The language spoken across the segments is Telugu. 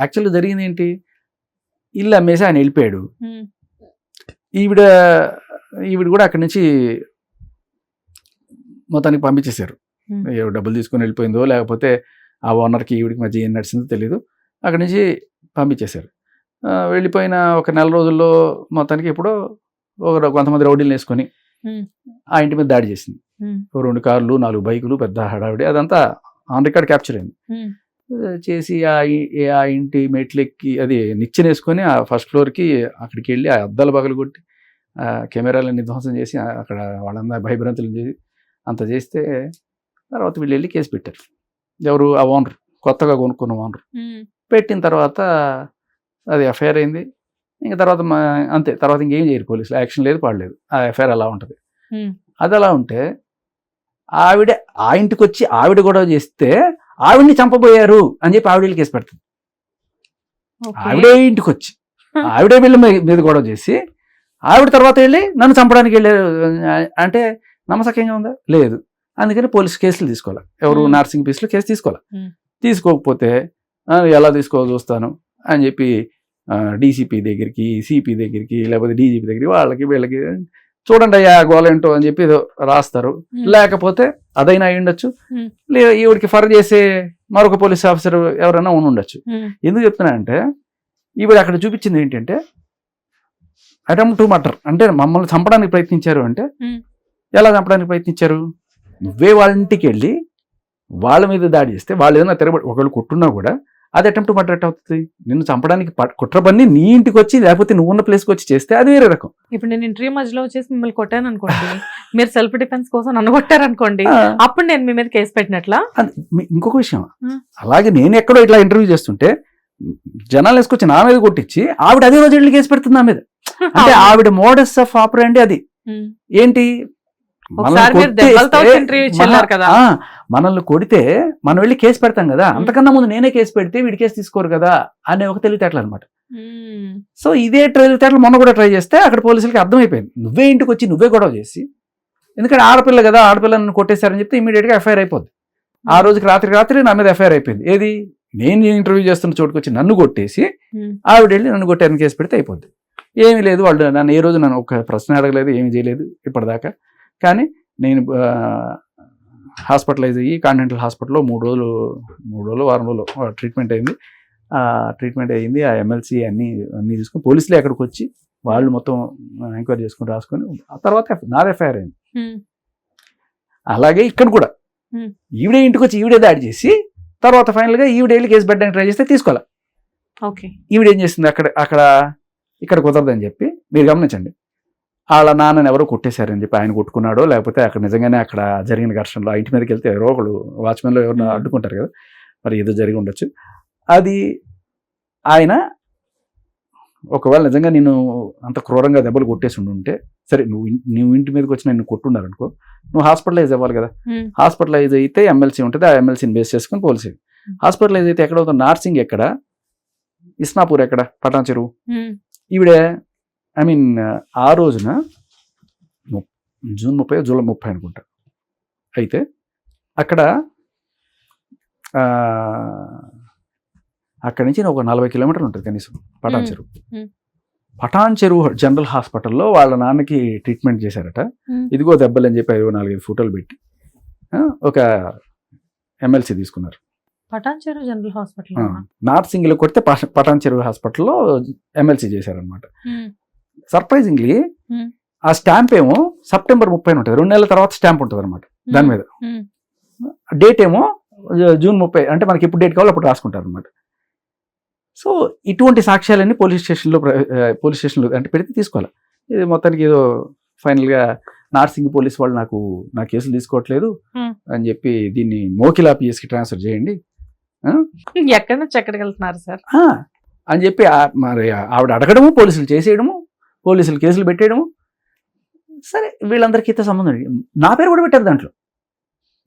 యాక్చువల్గా జరిగింది ఏంటి? ఇల్లు అమ్మేసి ఆయన వెళ్ళిపోయాడు. ఈవిడ ఈవిడ కూడా అక్కడి నుంచి మొత్తానికి పంపించేశారు. డబ్బులు తీసుకొని వెళ్ళిపోయిందో లేకపోతే ఆ ఓనర్కి ఈవిడికి మధ్య ఏం నడిచిందో తెలియదు అక్కడి నుంచి పంపించేశారు. వెళ్ళిపోయిన ఒక నెల రోజుల్లో మొత్తానికి ఇప్పుడు ఒక కొంతమంది రౌడీలు వేసుకొని. ఆ ఇంటి మీద దాడి చేసింది. రెండు కార్లు నాలుగు బైకులు పెద్ద హడావిడి అదంతా ఆన్ రికార్డ్ క్యాప్చర్ అయింది. చేసి ఆ ఆ ఇంటి మెట్లెక్కి అది నిచ్చెన వేసుకొని ఆ ఫస్ట్ ఫ్లోర్కి అక్కడికి వెళ్ళి ఆ అద్దాలు పగలు కొట్టి ఆ కెమెరాలన్నీ ధ్వంసం చేసి అక్కడ వాళ్ళందరూ భయభ్రాంతులు చేసి అంత చేస్తే తర్వాత వీళ్ళు వెళ్ళి కేసు పెట్టారు. ఎవరు? ఆ ఓనర్. కొత్తగా కొనుక్కున్న ఓనర్. పెట్టిన తర్వాత అది ఎఫ్ఐఆర్ అయింది. ఇంకా తర్వాత మా అంతే. తర్వాత ఇంకేం చేయరు పోలీసులు. యాక్షన్ లేదు పాడలేదు ఆ ఎఫ్ఐఆర్ అలా ఉంటుంది. అది అలా ఉంటే ఆవిడ ఆ ఇంటికి వచ్చి ఆవిడ గొడవ చేస్తే ఆవిడ్ని చంపబోయారు అని చెప్పి ఆవిడ కేసు పెడుతుంది. ఆవిడే ఇంటికి వచ్చి ఆవిడే వీళ్ళ మీద గొడవ చేసి ఆవిడ తర్వాత వెళ్ళి నన్ను చంపడానికి వెళ్ళారు అంటే నమ్మసక్యంగా ఉందా లేదు అందుకని పోలీస్ కేసులు తీసుకోవాలి ఎవరు. నర్సింగ్ పీస్లో కేసు తీసుకోవాలి. తీసుకోకపోతే "ఆ, ఎలా తీసుకోవాలో చూస్తాను అని చెప్పి డీసీపీ దగ్గరికి సిపి దగ్గరికి లేకపోతే డీజీపీ దగ్గరికి వాళ్ళకి వీళ్ళకి చూడండి అయ్యా గోల ఏంటో అని చెప్పి రాస్తారు. లేకపోతే అదైనా ఉండొచ్చు. Hmm. లే ఈవిడికి ఫర్ చేసే మరొక పోలీస్ ఆఫీసర్ ఎవరైనా ఉండి ఉండొచ్చు. ఎందుకు చెప్తున్నా అంటే ఈవిడ అక్కడ చూపించింది ఏంటంటే అటెంప్ట్ టు మర్డర్. అంటే మమ్మల్ని చంపడానికి ప్రయత్నించారు అంటే. ఎలా చంపడానికి ప్రయత్నించారు? నువ్వే వాళ్ళ ఇంటికి వెళ్ళి వాళ్ళ మీద దాడి చేస్తే వాళ్ళు ఏదైనా తిరగబడి ఒకళ్ళు కొట్టున్నా కూడా అది అటెంప్ట్ మర్డర్ ఎట్ అవుతుంది? నిన్ను చంపడానికి ప- కుట్ర పని నీ ఇంటికి వచ్చి లేకపోతే నువ్వు ఉన్న ప్లేస్కి వచ్చి చేస్తే అది వేరే రకం. ఇప్పుడు నేను ఇంటర్వ్యూ మధ్యలో వచ్చేసి మిమ్మల్ని కొట్టాను అనుకోండి. మీరు సెల్ఫ్ డిఫెన్స్ కోసం నన్ను కొట్టారు అనుకోండి ఆ, అప్పుడు నేను మీ మీద కేసు పెట్టినట్లా? ఇంకొక విషయం. అలాగే నేను ఎక్కడో ఇట్లా ఇంటర్వ్యూ చేస్తుంటే జనాలు వేసుకొచ్చి నా మీద కొట్టించి ఆవిడ అదే రోజు వెళ్ళి కేసు పెడుతుంది నా మీద. అంటే ఆవిడ మోడస్ ఆఫ్ ఆపరండి అది ఏంటి? మనల్ని కొడితే మనం వెళ్ళి కేసు పెడతాం కదా. అంతకన్నా ముందు నేనే కేసు పెడితే వీడి కేసు తీసుకోరు కదా అనే ఒక తెలివితేటలు అనమాట సో ఇదే తెలివితేటలు మొన్న కూడా ట్రై చేస్తే అక్కడ పోలీసులకి అర్థమైపోయింది. నువ్వే ఇంటికి వచ్చి నువ్వే గొడవ చేసి ఎందుకంటే ఆడపిల్ల కదా ఆడపిల్లని కొట్టేశారని చెప్తే ఇమీడియట్గా ఎఫ్ఐఆర్ అయిపోద్ది. ఆ రోజుకి రాత్రి రాత్రి నా మీద ఎఫ్ఐఆర్ అయిపోయింది. ఏది? నేను ఇంటర్వ్యూ చేస్తున్న చోటుకు వచ్చి నన్ను కొట్టేసి ఆవిడ వెళ్ళి నన్ను కొట్టారని కేసు పెడితే అయిపోద్ది. ఏమీ లేదు వాళ్ళు నన్ను ఏ రోజు నన్ను ఒక ప్రశ్న అడగలేదు ఏమీ చేయలేదు ఇప్పటిదాకా. కానీ నేను హాస్పిటలైజ్ అయ్యి కాంటినెంటల్ హాస్పిటల్లో మూడు రోజులు మూడు రోజులు వారం రోజులు ట్రీట్మెంట్ అయింది. ఆ ట్రీట్మెంట్ అయ్యింది ఆ ఎమ్మెల్సీ అన్ని అన్ని తీసుకొని పోలీసులే అక్కడికి వచ్చి వాళ్ళు మొత్తం ఎంక్వైరీ చేసుకుని రాసుకొని ఆ తర్వాత నాది ఎఫ్ఐఆర్ అయింది. అలాగే ఇక్కడ కూడా. ఈవిడే ఇంటికి వచ్చి ఈవిడే దాడి చేసి తర్వాత ఫైనల్గా ఈవిడే వెళ్ళి కేసు పెట్టడానికి ట్రై చేస్తే తీసుకోవాలి. ఓకే. ఈవిడ ఏం చేసింది అక్కడ అక్కడ ఇక్కడ కుదరదని చెప్పి మీరు గమనించండి. వాళ్ళ నాన్నని ఎవరో కొట్టేశారని చెప్పి ఆయన కొట్టుకున్నాడో లేకపోతే అక్కడ నిజంగానే అక్కడ జరిగిన ఘర్షణలో ఇంటి మీదకి వెళ్తే ఎవరో ఒకళ్ళు వాచ్మెన్లో ఎవరినో Hmm. అడ్డుకుంటారు కదా మరి ఏదో జరిగి ఉండొచ్చు. అది ఆయన ఒకవేళ నిజంగా నేను అంత క్రూరంగా దెబ్బలు కొట్టేసి ఉంటే సరే నువ్వు నువ్వు ఇంటి మీదకి వచ్చి నేను కొట్టున్నారనుకో నువ్వు హాస్పిటలైజ్ అవ్వాలి కదా. ఉమ్, హాస్పిటలైజ్ అయితే ఎమ్మెల్సీ ఉంటుంది ఆ ఎమ్మెల్సీని బేస్ చేసుకుని పోలీసు హాస్పిటలైజ్ అయితే ఎక్కడ అవుతుంది? నార్సింగ్ ఎక్కడ? ఇస్నాపూర్ ఎక్కడ? పటాన్ చెరువు. ఈవిడ ఐ మీన్ ఆ రోజున జూన్ ముప్పై జూలై ముప్పై అనుకుంటా. అయితే అక్కడ అక్కడి నుంచి ఒక నలభై కిలోమీటర్లు ఉంటుంది కనీసం పటాన్. చెరువు. పటాన్ చెరువు జనరల్ హాస్పిటల్లో వాళ్ళ నాన్నకి ట్రీట్మెంట్ చేశారట. ఇదిగో దెబ్బలు అని చెప్పి ఐదు నాలుగైదు ఫోటోలు పెట్టి ఒక ఎమ్మెల్సీ తీసుకున్నారు. పటాన్ చెరువు జనరల్ హాస్పిటల్ నార్త్ సింగిల్ కొడితే పట- పటాన్ చెరువు హాస్పిటల్లో ఎమ్మెల్సీ చేశారనమాట సర్ప్రైజింగ్లీ Hmm. ఆ స్టాంప్ ఏమో సెప్టెంబర్ ముప్పై ఉంటుంది రెండు నెలల తర్వాత స్టాంప్ ఉంటుంది అనమాట దాని మీద. డేట్ ఏమో జూ- జూన్ ముప్పై అంటే మనకి ఎప్పుడు డేట్ కావాలో అప్పుడు రాసుకుంటారు అనమాట సో ఇటువంటి సాక్ష్యాలన్నీ పోలీస్ స్టేషన్లో పోలీస్ స్టేషన్లో అంటే పెడితే తీసుకోవాలి. ఇది మొత్తానికి ఏదో ఫైనల్గా నార్సింగ్ పోలీస్ వాళ్ళు నాకు నా కేసులు తీసుకోవట్లేదు Hmm. అని చెప్పి దీన్ని మోకిలా పిఎస్కి ట్రాన్స్ఫర్ చేయండి. ఎక్కడి నుంచి ఎక్కడికి వెళ్తున్నారు సార్? అని చెప్పి మరి ఆవిడ అడగడము పోలీసులు చేసేయడము పోలీసులు కేసులు పెట్టేయడము. సరే వీళ్ళందరికీ అయితే సంబంధం. నా పేరు కూడా పెట్టారు దాంట్లో.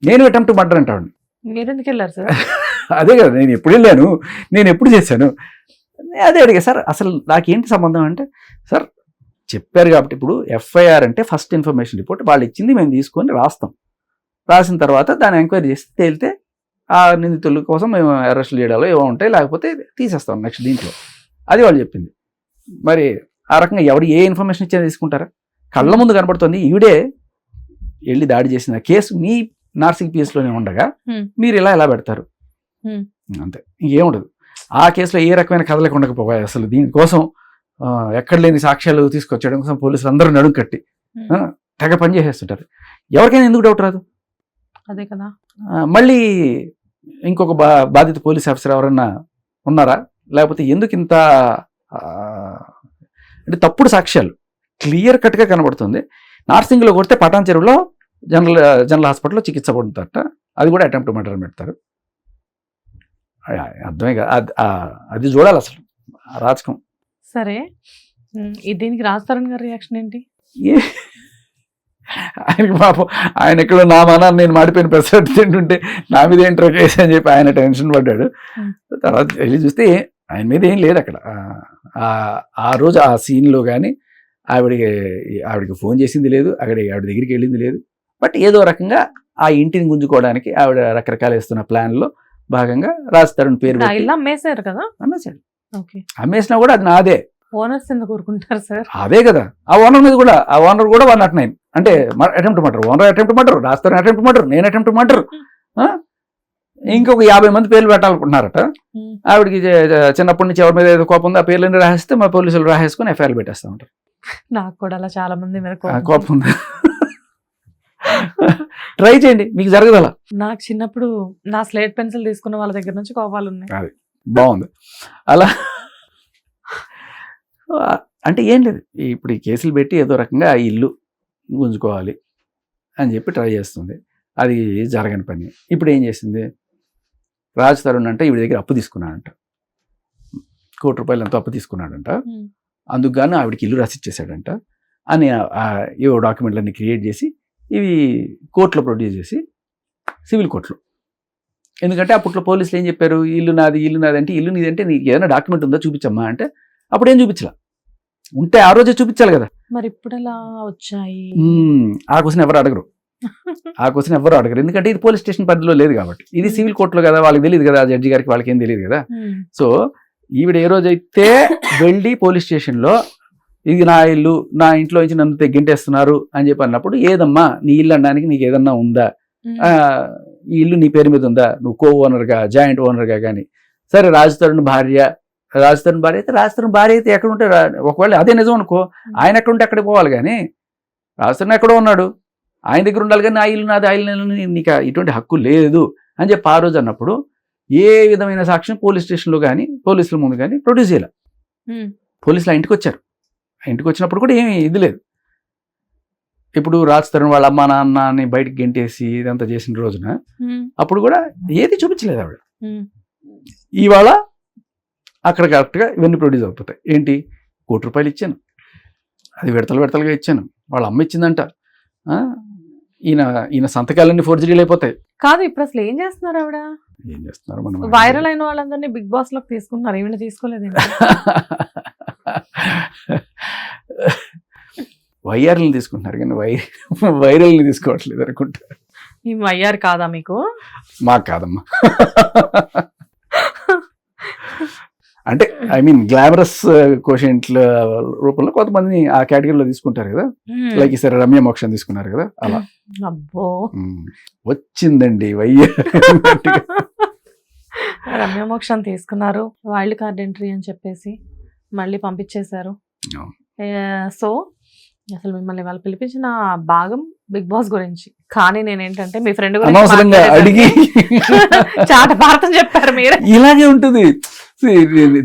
నేను అటెంప్ట్ మర్డర్ అంటాడు మీరు ఎందుకు వెళ్ళారు సార్? అదే కదా నేను ఎప్పుడు వెళ్ళాను నేను ఎప్పుడు చేశాను? అదే అడిగా సార్ అసలు నాకేంటి సంబంధం? అంటే సార్ చెప్పారు కాబట్టి ఇప్పుడు ఎఫ్ఐఆర్ అంటే ఫస్ట్ ఇన్ఫర్మేషన్ రిపోర్ట్ వాళ్ళు ఇచ్చింది మేము తీసుకొని రాస్తాం. రాసిన తర్వాత దాన్ని ఎంక్వైరీ చేసి తేలితే ఆ నిందితుల కోసం మేము అరెస్ట్ చేయడాలో ఏవో ఉంటాయి లేకపోతే తీసేస్తాం నెక్స్ట్ దీంట్లో. అది వాళ్ళు చెప్పింది. మరి ఆ రకంగా ఎవరు ఏ ఇన్ఫర్మేషన్ ఇచ్చినా తీసుకుంటారా? కళ్ళ ముందు కనబడుతుంది ఈవిడే వెళ్ళి దాడి చేసిన కేసు మీ నార్సింగ్ పిఎస్లోనే ఉండగా. మీరు ఇలా ఎలా పెడతారు. అంతే. ఇంకేముండదు. ఆ కేసులో ఏ రకమైన కథలకు ఉండకపోయాయి అసలు. దీనికోసం ఎక్కడ లేని సాక్ష్యాలు తీసుకొచ్చడం కోసం పోలీసులు అందరూ నడుము కట్టి తెగ పని చేసేస్తుంటారు. ఎవరికైనా ఎందుకు డౌట్ రాదు? అదే కదా. మళ్ళీ ఇంకొక బా బాధిత పోలీస్ ఆఫీసర్ ఎవరన్నా ఉన్నారా? లేకపోతే ఎందుకు ఇంత అంటే తప్పుడు సాక్ష్యాలు. క్లియర్ కట్గా కనబడుతుంది. నార్సింగ్లో కొడితే పటాన్ చెరువులో జనరల్ జనరల్ హాస్పిటల్లో చికిత్స పొందుతారట. అది కూడా అటెంప్ట్ మర్డర్ పెడతారు. అర్థమే కాదు అది- చూడాలి అసలు. రాజకం. సరే. దీనికి రాజ్ తరుణ్ గారి రియాక్షన్ ఏంటి? ఆయనకి పాపం ఆయన ఎక్కడో నా మనాన్ని నేను మాడిపోయిన పెసరట్టు తింటుంటే నా మీద ఏంట్రో కేసు అని చెప్పి ఆయన టెన్షన్ పడ్డాడు. తర్వాత వెళ్ళి చూస్తే ఆయన మీద ఏం లేదు అక్కడ. ఆ- రోజు ఆ సీన్లో కానీ ఆవిడకి ఆవిడకి ఫోన్ చేసింది లేదు అక్కడ ఆవిడ దగ్గరికి వెళ్ళింది లేదు. బట్ ఏదో రకంగా ఆ ఇంటిని గుంజుకోవడానికి ఆవిడ రకరకాల వేస్తున్న ప్లాన్లో భాగంగా రాజ్ తరుణ్ పేరు అమ్మేశారు కదా? అమ్మేశాడు. అమ్మేసినా కూడా అది నాదే. ఓనర్స్ ఎందుకు ఊరుకుంటారు సార్? అదే కదా. ఆ ఓనర్ మీద కూడా ఆ ఓనర్ కూడా వన్ నాట్ నైన్. అంటే attempt murder owner attempt murder రాస్తారు అటెంప్ట్ మటర్ నేను అటెంప్ట్ మటర్ ఇంకొక యాభై మంది పేర్లు పెట్టాలనుకుంటున్నారట. ఆవిడకి చిన్నప్పటి నుంచి ఎవరి మీద ఏదో కోపం ఉందో ఆ పేర్లన్నీ రాసేస్తే మా పోలీసులు రాసేసుకుని ఎఫ్ఐఆర్ పెట్టేస్తా ఉంటారు నాకు కూడా అలా చాలా మంది మీద కోపం. ఉంది. ట్రై చేయండి మీకు జరగదు అలా. నాకు చిన్నప్పుడు నా స్లేట్ పెన్సిల్ తీసుకున్న వాళ్ళ దగ్గర నుంచి కోపాలు ఉన్నాయి. బాగుంది. అలా అంటే ఏం లేదు ఇప్పుడు ఈ కేసులు పెట్టి ఏదో రకంగా ఆ ఇల్లు గుంజుకోవాలి అని చెప్పి ట్రై చేస్తుంది. అది జరగని పని. ఇప్పుడు ఏం చేసింది? రాజ్ తరుణ్ అంటే ఈవిడ దగ్గర అప్పు తీసుకున్నాడంట. కోటి రూపాయలు ఎంతో అప్పు తీసుకున్నాడంట. ఉమ్, అందుకు గాను ఆవిడకి ఇల్లు రాసిచ్చేసాడంట అని ఏవో డాక్యుమెంట్లన్నీ క్రియేట్ చేసి ఇవి కోర్టులో ప్రొడ్యూస్ చేసి సివిల్ కోర్టులో. ఎందుకంటే అప్పట్లో పోలీసులు ఏం చెప్పారు? ఇల్లు నాది ఇల్లు నాది అంటే ఇల్లు నీది అంటే నీకు ఏదైనా డాక్యుమెంట్ ఉందో చూపించమ్మా అంటే అప్పుడు ఏం చూపించలా? ఉంటే ఆ రోజే చూపించాలి కదా. మరి ఇప్పుడు ఎలా వచ్చాయి. ఆ క్వశ్చన్ ఎవరు అడగరు. ఆ క్వశ్చన్ ఎవరు అడగరు. ఎందుకంటే ఇది పోలీస్ స్టేషన్ పరిధిలో లేదు కాబట్టి. ఇది సివిల్ కోర్టులో కదా వాళ్ళకి తెలియదు కదా జడ్జి గారికి వాళ్ళకి ఏం తెలియదు కదా సో ఈవిడ ఏ రోజైతే వెళ్ళి పోలీస్ స్టేషన్లో ఇది నా ఇల్లు నా ఇంట్లో నుంచి నన్ను తెగ్గింటేస్తున్నారు అని చెప్పి అన్నప్పుడు ఏదమ్మా నీ ఇల్లు అనడానికి నీకు ఏదన్నా ఉందా? ఈ ఇల్లు నీ పేరు మీద ఉందా? నువ్వు కో ఓనర్గా జాయింట్ ఓనర్గా కానీ. సరే రాజు తరుణ్ భార్య రాజు తరుణ్ భార్య అయితే రాజు తరుణ్ భార్య అయితే ఎక్కడ ఉంటే ఒకవేళ అదే నిజం అనుకో ఆయన ఎక్కడ ఉంటే అక్కడికి పోవాలి కానీ రాజు తరుణ్ ఎక్కడో ఉన్నాడు. ఆయన దగ్గర ఉండాలి కానీ ఆ ఇల్లు నాది ఆ ఇల్లు నాది, నీకు ఇటువంటి హక్కు లేదు అని చెప్పి ఆ రోజు అన్నప్పుడు ఏ విధమైన సాక్ష్యం పోలీస్ స్టేషన్లో కానీ పోలీసుల ముందు కానీ ప్రొడ్యూస్ చేయాలి. పోలీసులు ఆ ఇంటికి వచ్చారు. ఆ ఇంటికి వచ్చినప్పుడు కూడా ఏమీ ఇది లేదు. ఇప్పుడు రాజ్ తరుణ్ వాళ్ళ అమ్మ నాన్నని బయటికి గెంటేసి ఇదంతా చేసిన రోజున అప్పుడు కూడా ఏది చూపించలేదు ఆవిడ. ఇవాళ అక్కడ కరెక్ట్గా ఇవన్నీ ప్రొడ్యూస్ అయిపోతాయి ఏంటి? కోటి రూపాయలు ఇచ్చాను. అది విడతలు విడతలుగా ఇచ్చాను. వాళ్ళ అమ్మ ఇచ్చిందంట. ఆ, ఈయన ఈయన సంతకాలన్నీ ఫోర్జరీలు అయిపోతాయి కాదు ఇప్పుడు అసలు ఏం చేస్తున్నారు ఆవిడ? ఏం చేస్తున్నారు మనం? వైరల్ అయిన వాళ్ళందరినీ బిగ్ బాస్లోకి తీసుకుంటున్నారు ఏమైనా తీసుకోలేదు వైఆర్ని తీసుకుంటున్నారు కానీ వై వైరల్ని తీసుకోవట్లేదు అనుకుంటా. మేము అయ్యారు కాదా మీకు? మాకు కాదమ్మా. అంటే ఐ మీన్ గ్లామరస్ కోషెంట్ల రూపంలో కొంతమంది ఆ కేటగిరీలో తీసుకుంటారు కదా. లైక్ ఈసారి రమ్య మోక్షం తీసుకున్నారు కదా అలా. అబ్బో. ఉమ్. వచ్చిందండి వయ్య. రమ్య మోక్షం తీసుకున్నారు వైల్డ్ కార్డ్ ఎంట్రీ అని చెప్పేసి మళ్ళీ పంపించేశారు. సో అసలు మిమ్మల్ని వాళ్ళు పిలిపించిన భాగం బిగ్ బాస్ గురించి. కానీ నేనేంటంటే మీ ఫ్రెండ్ అనవసరంగా అడిగి చాట భారతం చెప్పారు మీరు. ఇలాగే ఉంటుంది.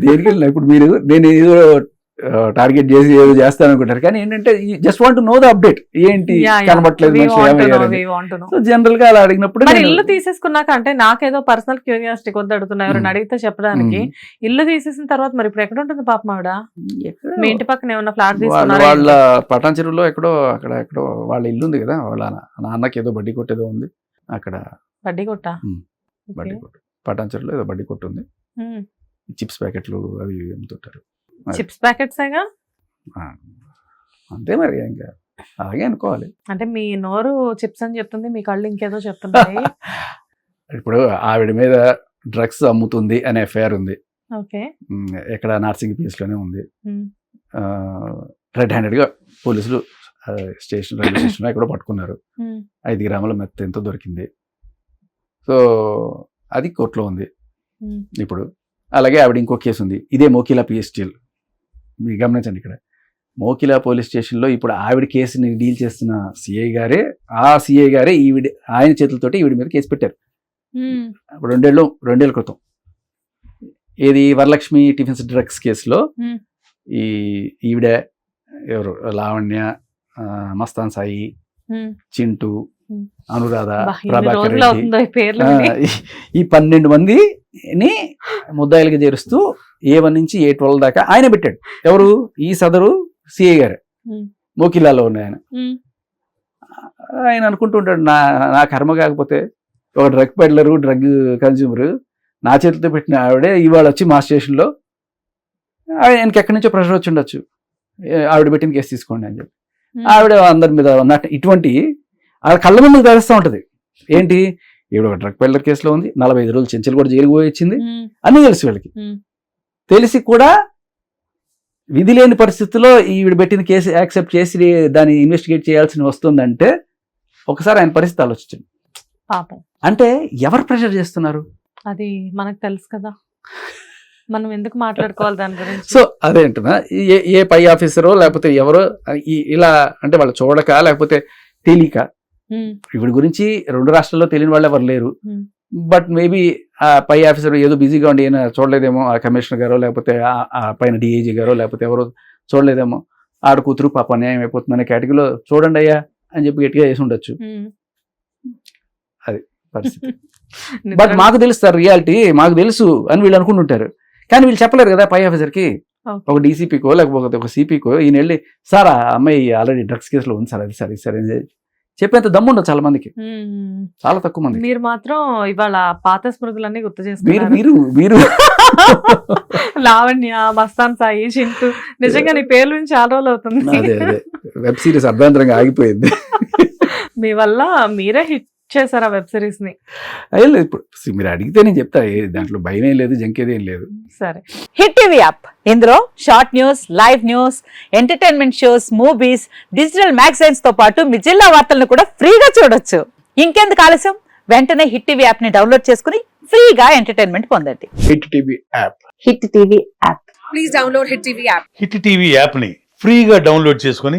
దేనికి వెళ్ళినా ఇప్పుడు మీరు నేను ఏదో టార్గెట్ చేసి ఏదో చేస్తాను అనుకుంటారు కానీ ఏంటంటే just want know the update ఏంటి? ఏమయ్యారని. సో జనరల్గా అలా అడిగినప్పుడు ఇల్లు తీసేసుకున్నాక అంటే నాకేదో పర్సనల్ క్యూరియాసిటీ కొద్ది అడుగుతున్నా ఎవరైనా ఉమ్. అడిగితే చెప్పడానికి. ఉమ్. ఇల్లు తీసేసిన తర్వాత మరి ఇప్పుడు ఎక్కడ ఉంటుంది పాపం ఆవిడ? ఎక్కడో? మీ ఇంటి పక్కన ఏమన్నా ఫ్లాట్ తీసుకున్నారా వాళ్ళ పటాన్ చెరువులో ఎక్కడో అక్కడ ఎక్కడో వాళ్ళ ఇల్లు ఉంది కదా వాళ్ళ నాన్నకి ఏదో బడ్డీ కొట్టేదో ఉంది. అక్కడ. వడ్డీ కొట్ట? ఉమ్. బడ్డీ కొట్టు. పటాన్ చెరువులో ఏదో బడ్డీ కొట్టు ఉంది. చిప్స్ ప్యాకెట్లు అవి అమ్ముతుంటారు. Chips packets. అంతే మరి ఇంకా. అలాగే అనుకోవాలి. అంటే మీ నోరు చిప్స్ అని చెప్తుంది మీ కళ్ళు ఇంకేదో చెప్తున్నాయి. ఇప్పుడు ఆవిడ మీద డ్రగ్స్ అమ్ముతుంది అనే ఎఫ్ఐఆర్ ఉంది. ఓకే. ఉమ్, ఎక్కడ నార్సింగ్లోనే ఉంది. రెడ్ హ్యాండెడ్గా పోలీసులు స్టేషన్ రైల్వే స్టేషన్ ఎక్కడో పట్టుకున్నారు. ఐదు గ్రాముల మెత్త ఎంతో దొరికింది. సో అది కోర్టులో ఉంది. ఇప్పుడు అలాగే ఆవిడ ఇంకో కేసు ఉంది ఇదే మోకిలా పిఎస్టీల్ మీరు గమనించండి ఇక్కడ మోకిలా పోలీస్ స్టేషన్లో ఇప్పుడు ఆవిడ కేసుని డీల్ చేస్తున్న సిఐ గారే ఆ సిఐ గారే ఈవిడ ఆయన చేతులతోటి ఈవిడ మీద కేసు పెట్టారు రెండేళ్ళు రెండేళ్ళ క్రితం ఏది వరలక్ష్మి టిఫిన్స్ డ్రగ్స్ కేసులో. ఈ ఈవిడ ఎవరు లావణ్య మస్తాన్ సాయి. చింటూ. అనురాధ ప్రభాకర్ ఈ పన్నెండు మందిని ముద్దాయిలుగా చేరుస్తూ ఏ వన్ నుంచి ఏ ట్వెల్వ్ దాకా ఆయన పెట్టాడు. ఎవరు? ఈ సదరు సిఐ గారు. మోకిలాలో ఉన్న ఆయన. ఆయన అనుకుంటుంటాడు నా నా కర్మ కాకపోతే ఒక డ్రగ్ పెడ్లరు డ్రగ్ కన్జ్యూమర్ నా చేతితో పెట్టిన ఆవిడే ఇవాళ వచ్చి మా స్టేషన్లో ఆయనకి ఎక్కడి నుంచో ప్రెషర్ వచ్చి ఉండొచ్చు. ఆవిడ పెట్టిన కేసు తీసుకోండి అని చెప్పి. ఆవిడ అందరి మీద ఇటువంటి ఆవిడ కళ్ళ ముందుకు తెలుస్తూ ఉంటది. ఏంటి? ఈవిడ ఒక డ్రగ్ పెడ్లర్ కేసులో ఉంది. నలభై ఐదు రోజులు చెంచలు కూడా జైలుకు పోయి వచ్చింది. ఉమ్, అన్నీ తెలుసు వీళ్ళకి. తెలిసి కూడా విధి లేని పరిస్థితుల్లో ఈవిడ పెట్టిన కేసు యాక్సెప్ట్ చేసి దాన్ని ఇన్వెస్టిగేట్ చేయాల్సి వస్తుందంటే ఒకసారి ఆయన పరిస్థితి ఆలోచించండి. పాపం. అంటే ఎవరు ప్రెషర్ చేస్తున్నారు? అది మనకు తెలుసు కదా. మనం ఎందుకు మాట్లాడుకోవాలి దాని గురించి? సో అదే అంటున్నా. ఏ ఏ పై ఆఫీసరో లేకపోతే ఎవరో ఇలా అంటే వాళ్ళు చూడక లేకపోతే తెలియక వీడి గురించి రెండు రాష్ట్రాల్లో తెలియని వాళ్ళు ఎవరు లేరు. బట్ మేబీ ఆ పై ఆఫీసర్ ఏదో బిజీగా ఉండి ఈయన చూడలేదేమో ఆ కమిషనర్ గారో లేకపోతే ఆ- పైన డిఐజీ గారో లేకపోతే ఎవరో చూడలేదేమో. ఆడ కూతురు పాప అన్యాయం అయిపోతుందనే కేటగిరీలో చూడండి అయ్యా అని చెప్పి గట్టిగా వేసి ఉండొచ్చు. ఉమ్. పరిస్థితి. బట్ మాకు తెలుస్తారు రియాలిటీ మాకు తెలుసు అని వీళ్ళు అనుకుంటుంటారు. కానీ వీళ్ళు చెప్పలేరు కదా పై ఆఫీసర్కి. ఒక డీసీపీకో లేకపోతే ఒక సిపికో ఈయన వెళ్ళి సార్ ఆ అమ్మాయి ఆల్రెడీ డ్రగ్స్ కేసులో ఉంది సార్ అది సరే సరే అని చెప్పేంత దమ్ము ఉండదు చాలా మందికి. చాలా తక్కువ మంది మీరు మాత్రం ఇవాళ పాత స్మృతులన్నీ గుర్తు చేసుకున్నారు? మీరు మీరు. లావణ్య మస్తాన్ సాయి చింటూ. నిజంగా నీ పేర్ల నుంచి చాలా రోజులు అవుతుంది. వెబ్ సిరీస్ అర్ధాంతరంగా ఆగిపోయింది. మీ వల్ల మీరే హిట్. చేశారు ఆ వెబ్ సిరీస్ని లేదు ఇప్పుడు మీరు అడిగితే నేను చెప్తా ఏ దాంట్లో భయం ఏం లేదు జంకేదేం లేదు. సరే. Hit TV app. ఇందులో short news live news entertainment shows movies digital మ్యాగజైన్స్తో పాటు మీ జిల్లా వార్తలను కూడా ఫ్రీగా చూడొచ్చు. ఇంకెందుకు ఆలస్యం? వెంటనే హిట్ టీవీ యాప్ని డౌన్లోడ్ చేసుకుని ఫ్రీగా ఎంటర్టైన్మెంట్ పొందండి. Hit TV app. Hit TV app. Please download Hit TV app. Hit TV యాప్ని ఫ్రీగా డౌన్లోడ్ చేసుకొని